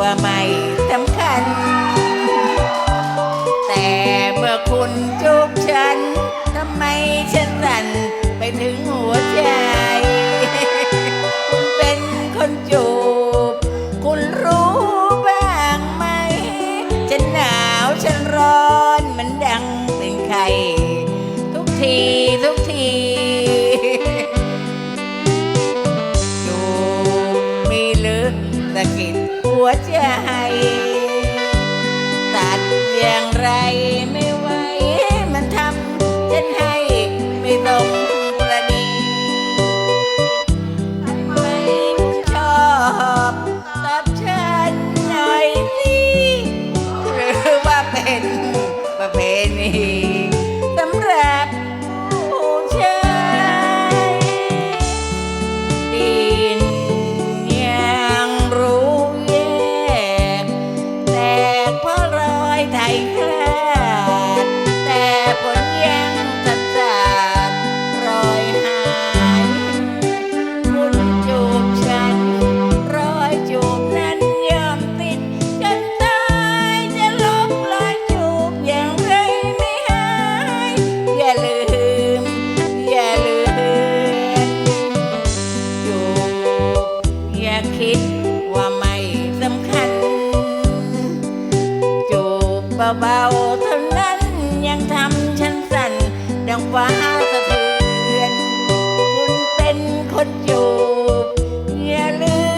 ว่าไม่สำคัญ แต่เมื่อคุณจูบฉันทำไมฉันสั่นไปถึงหัวใจ คุณเป็นคนจูบ คุณรู้บ้างไหม ฉันหนาวฉันร้อนมันดังเป็นใครทุกที หัวใจ ตัดอย่างไร ดังฟ้าสะเทือนคุณเป็นคนจูบอย่าลืม